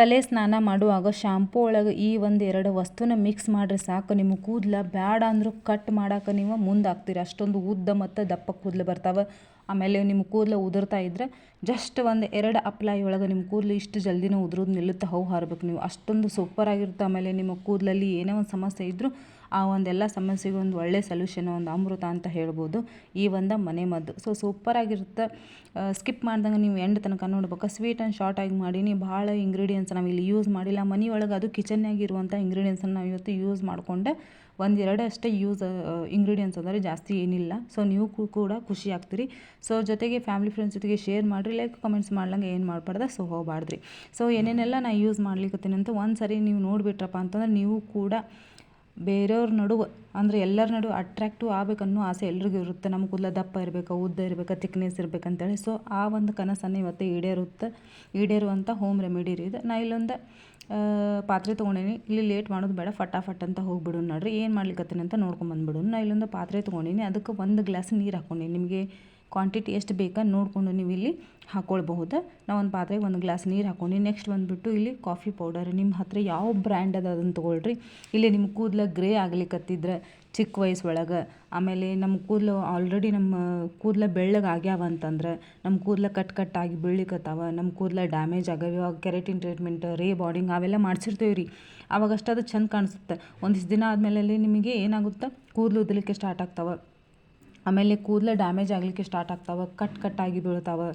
ತಲೆ ಸ್ನಾನ ಮಾಡುವಾಗ ಶಾಂಪೂ ಒಳಗೆ ಈ ಒಂದು ಎರಡು ವಸ್ತುನ ಮಿಕ್ಸ್ ಮಾಡಿರಿ ಸಾಕು. ನಿಮ್ಮ ಕೂದಲ ಬ್ಯಾಡ ಅಂದರೂ ಕಟ್ ಮಾಡಕ್ಕೆ ನೀವು ಮುಂದಾಗ್ತೀರಿ. ಅಷ್ಟೊಂದು ಉದ್ದ ಮತ್ತು ದಪ್ಪ ಕೂದಲು ಬರ್ತಾವೆ. ಆಮೇಲೆ ನಿಮ್ಮ ಕೂದಲು ಉದುರ್ತಾ ಇದ್ರೆ ಜಸ್ಟ್ ಒಂದು ಎರಡು ಅಪ್ಲೈ ಒಳಗೆ ನಿಮ್ಮ ಕೂದಲು ಇಷ್ಟು ಜಲ್ದಿನೂ ಉದುರೋದು ನಿಲ್ಲುತ್ತೆ ಹೌ ಹಾರಬೇಕು. ನೀವು ಅಷ್ಟೊಂದು ಸೂಪರಾಗಿರುತ್ತೆ ಆಮೇಲೆ ನಿಮ್ಮ ಕೂದಲಲ್ಲಿ ಏನೇ ಒಂದು ಸಮಸ್ಯೆ ಇದ್ದರೂ ಆ ಒಂದೆಲ್ಲ ಸಮಸ್ಯೆಗೆ ಒಂದು ಒಳ್ಳೆ ಸೊಲ್ಯೂಷನ್ ಒಂದು ಅಮೃತ ಅಂತ ಹೇಳ್ಬೋದು. ಈ ಒಂದು ಮನೆ ಮದ್ದು. ಸೊ ಸೂಪರಾಗಿರುತ್ತೆ ಸ್ಕಿಪ್ ಮಾಡ್ದಂಗೆ ನೀವು ಎಂಡ್ ತನಕ ನೋಡ್ಬೇಕು. ಸ್ವೀಟ್ ಆ್ಯಂಡ್ ಶಾರ್ಟ್ ಆಗಿ ಮಾಡೀನಿ. ಭಾಳ ಇಂಗ್ರೀಡಿಯೆಂಟ್ಸ್ ನಾವು ಇಲ್ಲಿ ಯೂಸ್ ಮಾಡಿಲ್ಲ. ಮನೆಯೊಳಗೆ ಅದು ಕಿಚನ್ನಾಗಿರುವಂಥ ಇಂಗ್ರೀಡಿಯೆಂಟ್ಸನ್ನು ನಾವು ಇವತ್ತು ಯೂಸ್ ಮಾಡಿಕೊಂಡೆ. ಒಂದೆರಡು ಅಷ್ಟೇ ಯೂಸ್ ಇಂಗ್ರೀಡಿಯೆಂಟ್ಸ್ ಅಂದರೆ ಜಾಸ್ತಿ ಏನಿಲ್ಲ. ಸೊ ನೀವು ಕೂಡ ಖುಷಿ ಆಗ್ತೀರಿ. ಸೊ ಜೊತೆಗೆ ಫ್ಯಾಮಿಲಿ ಫ್ರೆಂಡ್ಸ್ ಜೊತೆಗೆ ಶೇರ್ ಮಾಡಿರಿ. ಲೈಕ್ ಕಮೆಂಟ್ಸ್ ಮಾಡ್ಲಂಗೆ ಏನು ಮಾಡಬಾರ್ದು? ಸೊ ಹೋಗಬಾರ್ದ್ರಿ. ಸೊ ಏನೇನೆಲ್ಲ ನಾ ಯೂಸ್ ಮಾಡ್ಲಿಕ್ಕತ್ತೀನಿ ಅಂತ ಒಂದು ಸರಿ ನೀವು ನೋಡಿಬಿಟ್ರಪ್ಪ ಅಂತಂದ್ರೆ ನೀವು ಕೂಡ ಬೇರೆಯವ್ರ ನಡುವೆ, ಅಂದರೆ ಎಲ್ಲರ ನಡುವೆ ಅಟ್ರಾಕ್ಟಿವ್ ಆಗಬೇಕನ್ನೋ ಆಸೆ ಎಲ್ರಿಗೂ ಇರುತ್ತೆ. ನಮ್ಮ ಕೂದಲ ದಪ್ಪ ಇರಬೇಕು, ಉದ್ದ ಇರಬೇಕು ತಿಕ್ನೆಸ್ ಇರಬೇಕಂತೇಳಿ ಸೊ ಆ ಒಂದು ಕನಸನ್ನು ಇವತ್ತು ಈಡೇರುತ್ತೆ ಈಡೇರುವಂಥ ಹೋಮ್ ರೆಮಿಡಿ ರೀ ಇದು. ನಾ ಇಲ್ಲೊಂದು ಪಾತ್ರೆ ತೊಗೊಂಡೀನಿ. ಇಲ್ಲಿ ಲೇಟ್ ಮಾಡೋದು ಬೇಡ, ಫಟಾಫಟ್ ಅಂತ ಹೋಗ್ಬಿಡೋಣ ನೋಡ್ರಿ. ಏನು ಮಾಡ್ಲಿಕ್ಕತ್ತೀನಿ ಅಂತ ನೋಡ್ಕೊಂಬಂದ್ಬಿಡೋಣ ನಾ ಇಲ್ಲೊಂದು ಪಾತ್ರೆ ತೊಗೊಂಡೀನಿ. ಅದಕ್ಕೆ ಒಂದು ಗ್ಲಾಸ್ ನೀರು ಹಾಕ್ಕೊಂಡೀನಿ ನಿಮಗೆ ಕ್ವಾಂಟಿಟಿ ಎಷ್ಟು ಬೇಕಾ ನೋಡಿಕೊಂಡು ನೀವು ಇಲ್ಲಿ ಹಾಕ್ಕೊಳ್ಬಹುದು ನಾವು ಒಂದು ಪಾತ್ರೆಗೆ ಒಂದು ಗ್ಲಾಸ್ ನೀರು ಹಾಕ್ಕೊಂಡು ನೆಕ್ಸ್ಟ್ ಬಂದುಬಿಟ್ಟು ಇಲ್ಲಿ ಕಾಫಿ ಪೌಡರ್ ನಿಮ್ಮ ಹತ್ರ ಯಾವ ಬ್ರ್ಯಾಂಡ್ ಅದ ಅದನ್ನು ತೊಗೊಳ್ರಿ. ಇಲ್ಲಿ ನಿಮ್ಮ ಕೂದಲು ಗ್ರೇ ಆಗ್ಲಿಕ್ಕತ್ತಿದ್ರೆ ಚಿಕ್ಕ ವಯಸ್ಸು ಒಳಗೆ, ಆಮೇಲೆ ನಮ್ಮ ಕೂದಲು ಆಲ್ರೆಡಿ ನಮ್ಮ ಕೂದಲು ಬೆಳ್ಳಗೆ ಆಗ್ಯಾವ ಅಂತಂದ್ರೆ ನಮ್ಮ ಕೂದಲು ಕಟ್ ಕಟ್ಟಾಗಿ ಬೀಳ್ಲಿಕ್ಕತ್ತಾವ ನಮ್ಮ ಕೂದಲು ಡ್ಯಾಮೇಜ್ ಆಗ್ಯಾವ ಕೆರೆಟಿನ್ ಟ್ರೀಟ್ಮೆಂಟ್ ರೇ ಬಾಡಿಂಗ್ ಅವೆಲ್ಲ ಮಾಡ್ಸಿರ್ತೀವಿ ರೀ. ಅವಾಗಷ್ಟು ಅದು ಚೆಂದ ಕಾಣಿಸುತ್ತೆ. ಒಂದಿಷ್ಟು ದಿನ ಆದಮೇಲೆ ನಿಮಗೆ ಏನಾಗುತ್ತೆ? ಕೂದಲು ಉದಲಿಕ್ಕೆ ಸ್ಟಾರ್ಟ್ ಆಗ್ತಾವೆ. ಆಮೇಲೆ ಕೂದಲು ಡ್ಯಾಮೇಜ್ ಆಗಲಿಕ್ಕೆ ಸ್ಟಾರ್ಟ್ ಆಗ್ತಾವೆ, ಕಟ್ ಕಟ್ಟಾಗಿ ಬೀಳ್ತಾವೆ.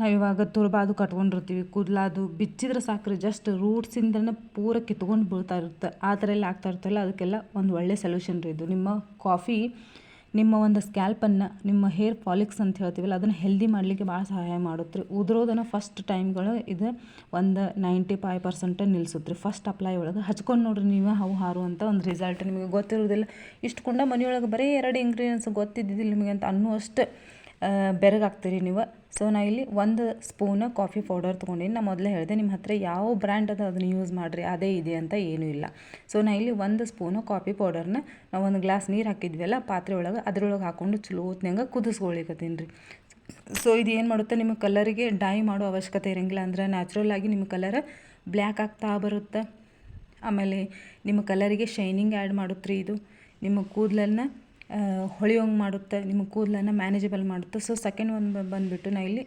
ನಾವು ಇವಾಗ ತುರ್ಬಾದು ಕಟ್ಕೊಂಡಿರ್ತೀವಿ, ಕೂದಲಾದು ಬಿಚ್ಚಿದ್ರೆ ಸಾಕ್ರಿ ಜಸ್ಟ್ ರೂಟ್ಸಿಂದನೇ ಪೂರ ಕಿತ್ಕೊಂಡು ಬೀಳ್ತಾ ಇರುತ್ತೆ. ಆ ಥರ ಎಲ್ಲ ಆಗ್ತಾ ಇರ್ತಲ್ಲ ಅದಕ್ಕೆಲ್ಲ ಒಂದು ಒಳ್ಳೆಯ ಸೊಲ್ಯೂಷನ್ ರೀ ಇದು. ನಿಮ್ಮ ಕಾಫಿ ನಿಮ್ಮ ಒಂದು ಸ್ಕ್ಯಾಲ್ಪನ್ನು ನಿಮ್ಮ ಹೇರ್ ಫಾಲಿಕ್ಸ್ ಅಂತ ಹೇಳ್ತೀವಲ್ಲ, ಅದನ್ನು ಹೆಲ್ದಿ ಮಾಡಲಿಕ್ಕೆ ಭಾಳ ಸಹಾಯ ಮಾಡುತ್ತೆ ರೀ. ಉದುರೋದನ್ನು ಫಸ್ಟ್ ಟೈಮ್ಗಳು ಇದು ಒಂದು ನೈಂಟಿ ಫೈವ್ ಪರ್ಸೆಂಟ್ ನಿಲ್ಲಿಸುತ್ತೆ ರೀ. ಫಸ್ಟ್ ಅಪ್ಲೈ ಒಳಗೆ. ಹಚ್ಕೊಂಡು ನೋಡ್ರಿ ನೀವು ಹಾರು ಅಂತ ಒಂದು ರಿಸಲ್ಟ್ ನಿಮಗೆ ಗೊತ್ತಿರೋದಿಲ್ಲ ಇಷ್ಟು ಕುಂಡ ಮನೆಯೊಳಗೆ ಬರೀ ಎರಡು ಇಂಗ್ರೀಡಿಯೆಂಟ್ಸ್ ಗೊತ್ತಿದ್ದಿದ್ದಿಲ್ಲ ನಿಮಗೆ ಅಂತ ಅನ್ನುವಷ್ಟು ಬೆರಗಾಗ್ತೀರಿ ನೀವು. ಸೊ ನಾ ಇಲ್ಲಿ ಒಂದು ಸ್ಪೂನ್ ಕಾಫಿ ಪೌಡರ್ ತೊಗೊಂಡಿನಿ. ನಾ ಮೊದಲೇ ಹೇಳಿದೆ ನಿಮ್ಮ ಹತ್ರ ಯಾವ ಬ್ರ್ಯಾಂಡ್ ಅದ ಅದನ್ನು ಯೂಸ್ ಮಾಡಿರಿ, ಅದೇ ಇದೆ ಅಂತ ಏನೂ ಇಲ್ಲ. ಸೊ ನಾ ಇಲ್ಲಿ ಒಂದು ಸ್ಪೂನು ಕಾಫಿ ಪೌಡರ್ನ ನಾವು ಒಂದು ಗ್ಲಾಸ್ ನೀರು ಹಾಕಿದ್ವಲ್ಲ, ಪಾತ್ರೆ ಒಳಗೆ, ಅದ್ರೊಳಗೆ ಹಾಕ್ಕೊಂಡು ಚಲೋ ಹೊತ್ನ್ಯಾಗ ಕುದಿಸ್ಕೊಳಿಕತ್ತೀನಿ ರೀ ಸೊ ಇದು ಏನು ಮಾಡುತ್ತೆ, ನಿಮ್ಮ ಕಲರಿಗೆ ಡೈ ಮಾಡೋ ಅವಶ್ಯಕತೆ ಇರೋಂಗಿಲ್ಲ ಅಂದ್ರೆ ನ್ಯಾಚುರಲ್ ಆಗಿ ನಿಮ್ಮ ಕಲರ್ ಬ್ಲ್ಯಾಕ್ ಆಗ್ತಾ ಬರುತ್ತೆ. ಆಮೇಲೆ ನಿಮ್ಮ ಕಲರಿಗೆ ಶೈನಿಂಗ್ ಆ್ಯಡ್ ಮಾಡುತ್ತೆ ರೀ ಇದು. ನಿಮ್ಮ ಕೂದಲನ್ನ ಹೊಳೆಯೋಂಗೆ ಮಾಡುತ್ತೆ ನಿಮ್ಮ ಕೂದಲನ್ನು ಮ್ಯಾನೇಜಬಲ್ ಮಾಡುತ್ತೆ. ಸೊ ಸೆಕೆಂಡ್ ಒಂದು ಬಂದುಬಿಟ್ಟು ನಾ ಇಲ್ಲಿ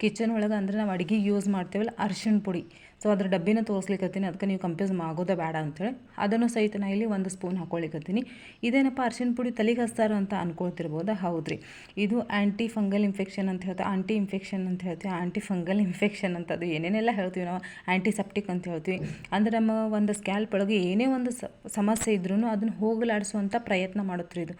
ಕಿಚನ್ ಒಳಗೆ ಅಂದರೆ ನಾವು ಅಡುಗೆ ಯೂಸ್ ಮಾಡ್ತೇವಲ್ಲ ಅರ್ಶಿನ ಪುಡಿ. ಸೊ ಅದ್ರ ಡಬ್ಬಿನ ತೋರಿಸ್ಲಿಕ್ಕತ್ತೀನಿ ಅದಕ್ಕೆ ನೀವು ಕಂಪ್ಯೂಸ್ ಆಗೋದೇ ಬೇಡ ಅಂತೇಳಿ. ಅದನ್ನು ಸಹಿತ ನಾ ಇಲ್ಲಿ ಒಂದು ಸ್ಪೂನ್ ಹಾಕೊಳ್ಳಿಕ್ಕತ್ತೀನಿ ಇದೇನಪ್ಪ ಅರ್ಶಿನ ಪುಡಿ ತಲೆಗೆ ಹಚ್ತಾರ ಅಂತ ಅನ್ಕೊಳ್ತಿರ್ಬೋದು? ಹೌದ್ರಿ. ಇದು ಆ್ಯಂಟಿ ಫಂಗಲ್ ಇನ್ಫೆಕ್ಷನ್ ಅಂತ ಹೇಳ್ತೀವಿ. ಆಂಟಿ ಇನ್ಫೆಕ್ಷನ್ ಅಂತ ಹೇಳ್ತೀವಿ. ಆಂಟಿ ಫಂಗಲ್ ಇನ್ಫೆಕ್ಷನ್ ಅಂತ ಅದು ಏನೇನೆಲ್ಲ ಹೇಳ್ತೀವಿ ನಾವು? ಆ್ಯಂಟಿಸೆಪ್ಟಿಕ್ ಅಂತ ಹೇಳ್ತೀವಿ. ಅಂದರೆ ನಮ್ಮ ಒಂದು ಸ್ಕ್ಯಾಲ್ಪ್ ಒಳಗೆ ಏನೇ ಒಂದು ಸಮಸ್ಯೆ ಇದ್ರೂ ಅದನ್ನು ಹೋಗಲಾಡಿಸುವಂಥ ಪ್ರಯತ್ನ ಮಾಡುತ್ತೆ ಇದು.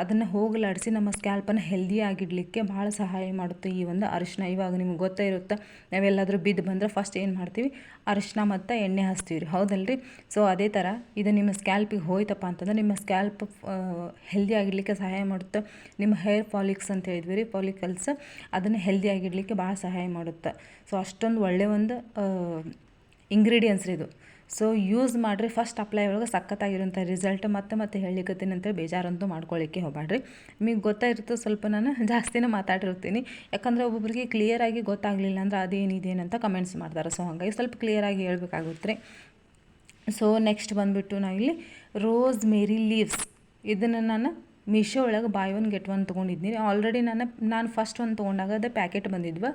ಅದನ್ನು ಹೋಗಲಾಡಿಸಿ ನಮ್ಮ ಸ್ಕ್ಯಾಲ್ಪನ್ನು ಹೆಲ್ದಿಯಾಗಿಡಲಿಕ್ಕೆ ಭಾಳ ಸಹಾಯ ಮಾಡುತ್ತೆ ಈ ಒಂದು ಅರಿಶಿನ. ಇವಾಗ ನಿಮ್ಗೆ ಗೊತ್ತೇ ಇರುತ್ತೆ, ನಾವೆಲ್ಲಾದರೂ ಬಿದ್ದು ಬಂದರೆ ಫಸ್ಟ್ ಏನು ಮಾಡ್ತೀವಿ? ಅರಿಶಿನ ಮತ್ತು ಎಣ್ಣೆ ಹಚ್ತೀವಿ ರೀ. ಹೌದಲ್ರಿ? ಸೊ ಅದೇ ಥರ ಇದು ನಿಮ್ಮ ಸ್ಕ್ಯಾಲ್ಪಿಗೆ ಹೋಯ್ತಪ್ಪ ಅಂತಂದ್ರೆ ನಿಮ್ಮ ಸ್ಕ್ಯಾಲ್ಪ್ ಹೆಲ್ದಿ ಆಗಿಡಲಿಕ್ಕೆ ಸಹಾಯ ಮಾಡುತ್ತೆ. ನಿಮ್ಮ ಹೇರ್ ಫಾಲಿಕ್ಸ್ ಅಂತ ಹೇಳಿದ್ವಿ ರೀ ಫಾಲಿಕಲ್ಸ್ ಅದನ್ನು ಹೆಲ್ದಿಯಾಗಿಡಲಿಕ್ಕೆ ಭಾಳ ಸಹಾಯ ಮಾಡುತ್ತೆ. ಸೊ ಅಷ್ಟೊಂದು ಒಳ್ಳೆಯ ಒಂದು ಇಂಗ್ರೀಡಿಯೆಂಟ್ಸ್ ರೀ ಇದು. ಸೊ ಯೂಸ್ ಮಾಡಿರಿ. ಫಸ್ಟ್ ಅಪ್ಲೈ ಒಳಗೆ ಸಖತ್ತಾಗಿರುವಂಥ ರಿಸಲ್ಟ್ ಮತ್ತೆ ಮತ್ತೆ ಹೇಳಿಕತ್ತೀನಿ ಅಂತ ಬೇಜಾರಂತೂ ಮಾಡ್ಕೊಳ್ಳಿಕ್ಕೆ ಹೋಗಬೇಡ್ರಿ ನಿಮಗೆ ಗೊತ್ತಾಗಿರುತ್ತೆ ಸ್ವಲ್ಪ ನಾನು ಜಾಸ್ತಿನೇ ಮಾತಾಡಿರ್ತೀನಿ. ಯಾಕಂದರೆ ಒಬ್ಬೊಬ್ಬರಿಗೆ ಕ್ಲಿಯರಾಗಿ ಗೊತ್ತಾಗಲಿಲ್ಲ ಅಂದ್ರೆ ಅದೇನಿದೇನಂತ ಕಮೆಂಟ್ಸ್ ಮಾಡ್ತಾರೆ. ಸೊ ಹಾಗಾಗಿ ಸ್ವಲ್ಪ ಕ್ಲಿಯರಾಗಿ ಹೇಳ್ಬೇಕಾಗುತ್ತೆ. ಸೊ ನೆಕ್ಸ್ಟ್ ಬಂದುಬಿಟ್ಟು ನಾವಿಲ್ಲಿ ರೋಸ್ ಮೇರಿ ಲೀವ್ಸ್ ಇದನ್ನು ನಾನು ಮೀಶೋ ಒಳಗೆ ಬಾಯ್ ಒನ್ ಗೆಟ್ ಒನ್ ತೊಗೊಂಡಿದ್ನಿ ಆಲ್ರೆಡಿ ನಾನು ನಾನು ಫಸ್ಟ್ ಒಂದು ತೊಗೊಂಡಾಗ ಅದೇ ಪ್ಯಾಕೆಟ್ ಬಂದಿದ್ವ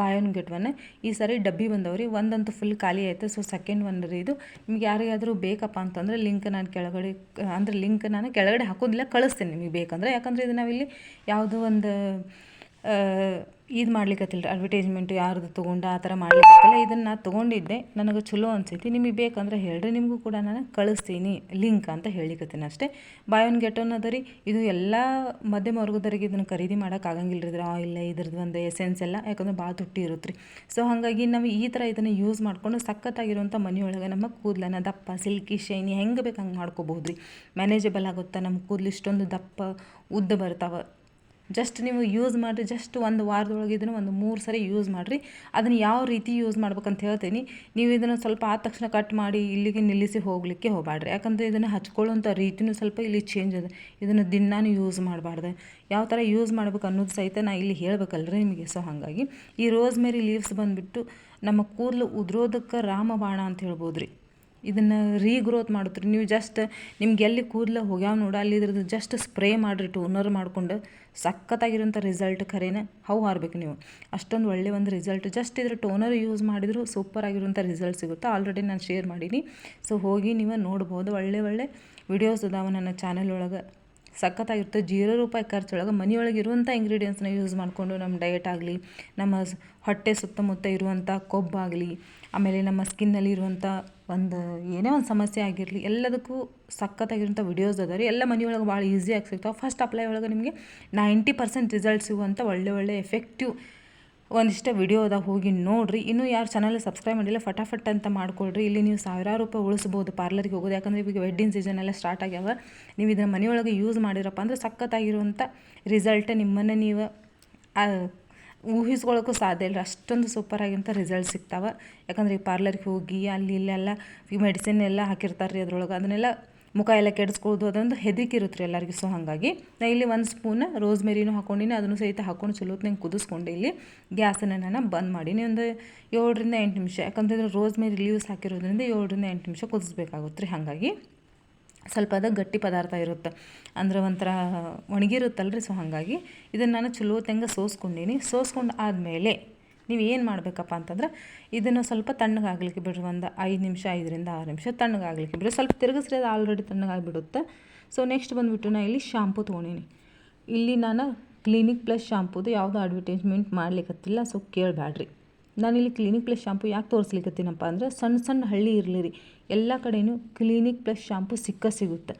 ಬಾಯ್ ಒನ್ ಗೆಟ್ ಒನ್ ಈ ಸರಿ ಡಬ್ಬಿ ಬಂದವ್ರಿ. ಒಂದಂತೂ ಫುಲ್ ಖಾಲಿ ಆಯಿತು. ಸೊ ಸೆಕೆಂಡ್ ಒನ್ ರೀ ಇದು. ನಿಮ್ಗೆ ಯಾರಿಗಾದರೂ ಬೇಕಪ್ಪ ಅಂತಂದರೆ ಲಿಂಕ್ ನಾನು ಕೆಳಗಡೆ, ಅಂದರೆ ಲಿಂಕ್ ನಾನು ಕೆಳಗಡೆ ಹಾಕೋದಿಲ್ಲ, ಕಳಿಸ್ತೀನಿ ನಿಮಗೆ ಬೇಕಂದ್ರೆ. ಯಾಕಂದರೆ ಇದು ನಾವಿಲ್ಲಿ ಯಾವುದೋ ಒಂದು ಇದು ಮಾಡ್ಲಿಕ್ಕತ್ತಿಲ್ಲ ಅಡ್ವರ್ಟೈಸ್ಮೆಂಟ್ ಯಾರ್ದು ತೊಗೊಂಡು ಆ ಥರ ಮಾಡ್ಲಿಕ್ಕತ್ತಿಲ್ಲ ಇದನ್ನು ನಾನು ತೊಗೊಂಡಿದ್ದೆ, ನನಗೆ ಚಲೋ ಅನಿಸೈತಿ. ನಿಮಗೆ ಬೇಕಂದ್ರೆ ಹೇಳ್ರಿ, ನಿಮಗೂ ಕೂಡ ನಾನು ಕಳಿಸ್ತೀನಿ ಲಿಂಕ್ ಅಂತ ಹೇಳಿಕತ್ತೀನಿ ಅಷ್ಟೇ. ಬಾಯ್ ಒನ್ ಗೆಟ್ ಒನ್ ಅದ ಇದು ಎಲ್ಲ ಮಧ್ಯಮ ವರ್ಗದವರಿಗೆ ಇದನ್ನು ಖರೀದಿ ಮಾಡೋಕೆ ಆಗಂಗಿಲ್ಲ ರೀ ಆಯಿಲ್ ಇದ್ರದ್ದು ಒಂದು ಎಸೆನ್ಸ್ ಎಲ್ಲ, ಯಾಕಂದ್ರೆ ಭಾಳ ತುಟ್ಟಿ ಇರುತ್ತೆ ರೀ ಸೊ ಹಾಗಾಗಿ ನಾವು ಈ ಥರ ಇದನ್ನು ಯೂಸ್ ಮಾಡಿಕೊಂಡು ಸಖತ್ತಾಗಿರುವಂಥ ಮನೆಯೊಳಗೆ ನಮ್ಮ ಕೂದಲನ್ನ ದಪ್ಪ, ಸಿಲ್ಕಿ, ಶೈನಿ ಹೆಂಗೆ ಬೇಕು ಹಂಗೆ ಮಾಡ್ಕೋಬಹುದು ರೀ ಮ್ಯಾನೇಜಬಲ್ ಆಗುತ್ತೆ ನಮ್ಮ ಕೂದಲು? ಇಷ್ಟೊಂದು ದಪ್ಪ, ಉದ್ದ ಬರ್ತಾವೆ. ಜಸ್ಟ್ ನೀವು ಯೂಸ್ ಮಾಡಿರಿ, ಜಸ್ಟ್ ಒಂದು ವಾರದೊಳಗೆ ಇದನ್ನು ಒಂದು ಮೂರು ಸರಿ ಯೂಸ್ ಮಾಡಿರಿ. ಅದನ್ನು ಯಾವ ರೀತಿ ಯೂಸ್ ಮಾಡ್ಬೇಕಂತ ಹೇಳ್ತೀನಿ. ನೀವು ಇದನ್ನು ಸ್ವಲ್ಪ ಆದ ತಕ್ಷಣ ಕಟ್ ಮಾಡಿ ಇಲ್ಲಿಗೆ ನಿಲ್ಲಿಸಿ ಹೋಗಲಿಕ್ಕೆ ಹೋಗಬೇಡ್ರಿ ಯಾಕಂದರೆ ಇದನ್ನು ಹಚ್ಕೊಳ್ಳುವಂಥ ರೀತಿಯೂ ಸ್ವಲ್ಪ ಇಲ್ಲಿ ಚೇಂಜ್ ಅದ. ಇದನ್ನು ದಿನಾನು ಯೂಸ್ ಮಾಡಬಾರ್ದು. ಯಾವ ಥರ ಯೂಸ್ ಮಾಡ್ಬೇಕು ಅನ್ನೋದು ಸಹಿತ ನಾ ಇಲ್ಲಿ ಹೇಳ್ಬೇಕಲ್ರಿ ನಿಮಗೆ. ಸೊ ಹಾಗಾಗಿ ಈ ರೋಸ್ ಮೇರಿ ಲೀವ್ಸ್ ಬಂದುಬಿಟ್ಟು ನಮ್ಮ ಕೂದಲು ಉದುರೋದಕ್ಕೆ ರಾಮಬಾಣ ಅಂತ ಹೇಳ್ಬೋದು ರೀ ಇದನ್ನು ರೀಗ್ರೋತ್ ಮಾಡುತ್ತೆ ರೀ ನೀವು ಜಸ್ಟ್ ನಿಮ್ಗೆ ಎಲ್ಲಿ ಕೂದಲು ಹೋಗ್ಯಾವ ನೋಡ, ಅಲ್ಲಿ ಇದ್ರದ್ದು ಜಸ್ಟ್ ಸ್ಪ್ರೇ ಮಾಡಿರಿ ಟೋನರ್ ಮಾಡಿಕೊಂಡು ಸಖತ್ತಾಗಿರೋಂಥ ರಿಸಲ್ಟ್ ಖರೇನೆ ಹೌ ಹಾರ್ಬೇಕು ನೀವು. ಅಷ್ಟೊಂದು ಒಳ್ಳೆ ಒಂದು ರಿಸಲ್ಟ್ ಜಸ್ಟ್ ಇದ್ರ ಟೋನರ್ ಯೂಸ್ ಮಾಡಿದ್ರು ಸೂಪರ್ ಆಗಿರುವಂಥ ರಿಸಲ್ಟ್ ಸಿಗುತ್ತೆ. ಆಲ್ರೆಡಿ ನಾನು ಶೇರ್ ಮಾಡೀನಿ. ಸೊ ಹೋಗಿ ನೀವು ನೋಡ್ಬೋದು. ಒಳ್ಳೆ ಒಳ್ಳೆ ವಿಡಿಯೋಸ್ ಇದಾವೆ ನನ್ನ ಚಾನಲ್ ಒಳಗೆ. ಸಖತ್ತಾಗಿರುತ್ತೆ. ಜೀರೋ ರೂಪಾಯಿ ಖರ್ಚೊಳಗೆ ಮನೆಯೊಳಗೆ ಇರುವಂಥ ಇಂಗ್ರೀಡಿಯೆಂಟ್ಸ್ನ ಯೂಸ್ ಮಾಡಿಕೊಂಡು ನಮ್ಮ ಡಯಟ್ ಆಗಲಿ, ನಮ್ಮ ಹೊಟ್ಟೆ ಸುತ್ತಮುತ್ತ ಇರುವಂಥ ಕೊಬ್ಬಾಗಲಿ ಆಮೇಲೆ ನಮ್ಮ ಸ್ಕಿನ್ನಲ್ಲಿ ಇರುವಂಥ ಒಂದು ಏನೇ ಒಂದು ಸಮಸ್ಯೆ ಆಗಿರಲಿ, ಎಲ್ಲದಕ್ಕೂ ಸಖತ್ತಾಗಿರುವಂಥ ವಿಡಿಯೋಸ್ ಅದ ರೀ. ಎಲ್ಲ ಮನೆಯೊಳಗೆ ಭಾಳ ಈಸಿಯಾಗಿ ಸಿಗ್ತಾವೆ. ಫಸ್ಟ್ ಅಪ್ಲೈ ಒಳಗೆ ನಿಮಗೆ ನೈಂಟಿ ಪರ್ಸೆಂಟ್ ರಿಸಲ್ಟ್ ಸಿಗುವಂಥ ಒಳ್ಳೆ ಒಳ್ಳೆ ಎಫೆಕ್ಟಿವ್ ಒಂದಿಷ್ಟು ವಿಡಿಯೋ ಅದ, ಹೋಗಿ ನೋಡಿರಿ. ಇನ್ನೂ ಯಾರು ಚಾನಲ್ ಸಬ್ಸ್ಕ್ರೈಬ್ ಮಾಡಿಲ್ಲ, ಫಟಾಫಟ್ ಅಂತ ಮಾಡ್ಕೊಳ್ರಿ. ಇಲ್ಲಿ ನೀವು ಸಾವಿರಾರು ರೂಪಾಯಿ ಉಳಿಸ್ಬೋದು ಪಾರ್ಲರ್ಗೆ ಹೋಗೋದು. ಯಾಕಂದರೆ ಈಗ ವೆಡ್ಡಿಂಗ್ ಸೀಸನ್ ಎಲ್ಲ ಸ್ಟಾರ್ಟ್ ಆಗ್ಯಾವ. ನೀವು ಇದನ್ನು ಮನೆಯೊಳಗೆ ಯೂಸ್ ಮಾಡಿರಪ್ಪ ಅಂದರೆ ಸಖತ್ತಾಗಿರುವಂಥ ರಿಸಲ್ಟ್ ನಿಮ್ಮನ್ನು ನೀವು ಊಹಿಸ್ಕೊಳ್ಳೋಕ್ಕೂ ಸಾಧ್ಯ ಇಲ್ಲ ಅಷ್ಟೊಂದು ಸೂಪರಾಗಿಂಥ ರಿಸಲ್ಟ್ ಸಿಗ್ತಾವೆ. ಯಾಕಂದರೆ ಈ ಪಾರ್ಲರ್ಗೆ ಹೋಗಿ, ಅಲ್ಲಿ ಇಲ್ಲೆಲ್ಲ ಈ ಮೆಡಿಸಿನ್ ಎಲ್ಲ ಹಾಕಿರ್ತಾರೆ ರೀ ಅದರೊಳಗೆ. ಅದನ್ನೆಲ್ಲ ಮುಖ ಎಲ್ಲ ಕೆಡಿಸ್ಕೊಳ್ಳೋದು ಅದೊಂದು ಹೆದರಿಕೆ ಇರುತ್ತೆ ರೀ ಎಲ್ಲರಿಗೂ. ಸೊ ಹಾಗಾಗಿ ನಾ ಇಲ್ಲಿ ಒಂದು ಸ್ಪೂನ್ ರೋಸ್ ಮೇರಿನೂ ಹಾಕೊಂಡಿನಿ, ಅದನ್ನು ಸಹಿತ ಹಾಕೊಂಡು ಚಲೋ ನಂಗೆ ಕುದಿಸ್ಕೊಂಡು ಇಲ್ಲಿ. ಗ್ಯಾಸನ್ನು ನಾನು ಬಂದ್ ಮಾಡೀನಿ ಒಂದು ಏಳರಿಂದ ಎಂಟು ನಿಮಿಷ ಯಾಕಂತಂದ್ರೆ ರೋಸ್ ಮೇರಿ ಲೀವ್ಸ್ ಹಾಕಿರೋದ್ರಿಂದ ಏಳರಿಂದ ಎಂಟು ನಿಮಿಷ ಕುದಿಸ್ಬೇಕಾಗುತ್ತೆ ರೀ. ಹಾಗಾಗಿ ಸ್ವಲ್ಪ ಅದು ಗಟ್ಟಿ ಪದಾರ್ಥ ಇರುತ್ತೆ, ಅಂದ್ರೆ ಒಂಥರ ಒಣಗಿರುತ್ತಲ್ಲ ರೀ ಸೊ ಹಾಗಾಗಿ ಇದನ್ನು ನಾನು ಚಲೋ ತಂಗ ಸೋಸ್ಕೊಂಡೀನಿ. ಸೋಸ್ಕೊಂಡು ಆದಮೇಲೆ ನೀವು ಏನು ಮಾಡಬೇಕಪ್ಪ ಅಂತಂದ್ರೆ, ಇದನ್ನು ಸ್ವಲ್ಪ ತಣ್ಣಗಾಗಲಿಕ್ಕೆ ಬಿಡ್ರಿ, ಒಂದು ಐದು ನಿಮಿಷ, ಐದರಿಂದ ಆರು ನಿಮಿಷ ತಣ್ಣಗಾಗಲಿಕ್ಕೆ ಬಿಡ್ರಿ. ಸ್ವಲ್ಪ ತಿರುಗಿಸ್ರಿ ಅದು ಆಲ್ರೆಡಿ ತಣ್ಣಗಾಗಿಬಿಡುತ್ತೆ. ಸೊ ನೆಕ್ಸ್ಟ್ ಬಂದುಬಿಟ್ಟು ನಾನು ಇಲ್ಲಿ ಶಾಂಪು ತೊಗೊಂಡೀನಿ. ಇಲ್ಲಿ ನಾನು ಕ್ಲಿನಿಕ್ ಪ್ಲಸ್ ಶಾಂಪುದು ಯಾವುದೋ ಅಡ್ವರ್ಟೈಸ್ಮೆಂಟ್ ಮಾಡ್ಲಿಕ್ಕತ್ತಿಲ್ಲ ಸೊ ಕೇಳಬೇಡ್ರಿ ಇಲ್ಲಿ ಕ್ಲಿನಿಕ್ ಪ್ಲಸ್ ಶಾಂಪು ಯಾಕೆ ತೋರಿಸ್ಲಿಕ್ಕತ್ತೀನಪ್ಪ ಅಂದರೆ ಸಣ್ಣ ಸಣ್ಣ ಹಳ್ಳಿ ಇರಲಿ ರೀ. ಎಲ್ಲ ಕಡೆಯೂ ಕ್ಲಿನಿಕ್ ಪ್ಲಸ್ ಶಾಂಪು ಸಿಕ್ಕ ಸಿಗುತ್ತೆ.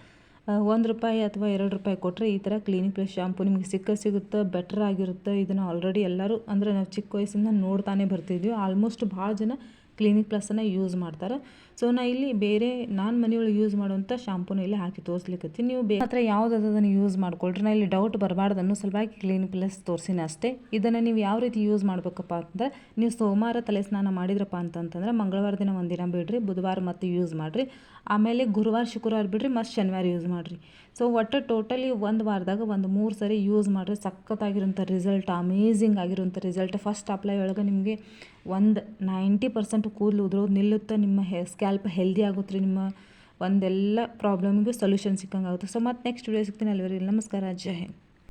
ಒಂದು ರೂಪಾಯಿ ಅಥವಾ ಎರಡು ರೂಪಾಯಿ ಕೊಟ್ಟರೆ ಈ ಥರ ಕ್ಲಿನಿಕ್ ಪ್ಲಸ್ ಶಾಂಪು ನಿಮಗೆ ಸಿಕ್ಕ ಸಿಗುತ್ತೆ ಬೆಟ್ರ್ ಆಗಿರುತ್ತೆ, ಇದನ್ನು ಆಲ್ರೆಡಿ ಎಲ್ಲರೂ, ಅಂದರೆ ನಾವು ಚಿಕ್ಕ ವಯಸ್ಸಿಂದ ನೋಡ್ತಾನೆ ಬರ್ತಿದ್ವಿ. ಆಲ್ಮೋಸ್ಟ್ ಭಾಳ ಜನ ಕ್ಲಿನಿಕ್ ಪ್ಲಸ್ಸನ್ನು ಯೂಸ್ ಮಾಡ್ತಾರೆ. ಸೊ, ನಾ ಇಲ್ಲಿ ಬೇರೆ ನಾನು ಮನೆಯೊಳಗೆ ಯೂಸ್ ಮಾಡುವಂಥ ಶಾಂಪೂನ ಇಲ್ಲಿ ಹಾಕಿ ತೋರಿಸ್ಲಿಕ್ಕತ್ತೀನಿ ನೀವು ಬೇರೆ ಹತ್ರ ಯಾವ್ದು ಅದನ್ನು ಯೂಸ್ ಮಾಡ್ಕೊಳ್ರಿ. ನಾ ಇಲ್ಲಿ ಡೌಟ್ ಬರಬಾರ್ದು. ಅನ್ನೋ ಸಲುವಾಗಿ ಕ್ಲಿನಿಕ್ ಪ್ಲಸ್ ತೋರಿಸಿನ ಅಷ್ಟೇ. ಇದನ್ನು ನೀವು ಯಾವ ರೀತಿ ಯೂಸ್ ಮಾಡಬೇಕಪ್ಪ ಅಂತಂದ್ರೆ, ನೀವು ಸೋಮವಾರ ತಲೆ ಸ್ನಾನ ಮಾಡಿದ್ರಪ್ಪ ಅಂತಂತಂದ್ರೆ, ಮಂಗಳವಾರ ದಿನ ಒಂದಿನ ಬಿಡ್ರಿ. ಬುಧವಾರ ಮತ್ತೆ ಯೂಸ್ ಮಾಡಿರಿ. ಆಮೇಲೆ ಗುರುವಾರ, ಶುಕ್ರವಾರ ಬಿಡ್ರಿ. ಮತ್ತು ಶನಿವಾರ ಯೂಸ್ ಮಾಡಿರಿ. ಸೊ ಒಟ್ಟು ಟೋಟಲಿ ಒಂದು ವಾರದಾಗ ಒಂದು ಮೂರು ಸರಿ ಯೂಸ್ ಮಾಡಿದ್ರೆ ಸಖತ್ತಾಗಿರುವಂಥ ರಿಸಲ್ಟ್ ಅಮೇಝಿಂಗ್ ಆಗಿರುವಂಥ ರಿಸಲ್ಟ್ ಫಸ್ಟ್ ಅಪ್ಲೈ ಒಳಗೆ ನಿಮಗೆ ಒಂದು ನೈಂಟಿ ಪರ್ಸೆಂಟ್ ಕೂದಲು ಉದುರೋದು ನಿಲ್ಲುತ್ತೆ, ನಿಮ್ಮ ಹೆ ಸ್ಕ್ಯಾಲ್ಪ್ ಹೆಲ್ದಿ ಆಗುತ್ತೆ ರೀ ನಿಮ್ಮ ಒಂದೆಲ್ಲ ಪ್ರಾಬ್ಲಮ್ಗೂ ಸೊಲ್ಯೂಷನ್ ಸಿಕ್ಕಂಗೆ ಆಗುತ್ತೆ ಸೊ ಮತ್ತೆ ನೆಕ್ಸ್ಟ್ ವಿಡಿಯೋ ಸಿಗ್ತೀನಿ. ಅಲ್ಲಿವರೆಗೆ ನಮಸ್ಕಾರ. ಜೈ ಹಿಂದ್.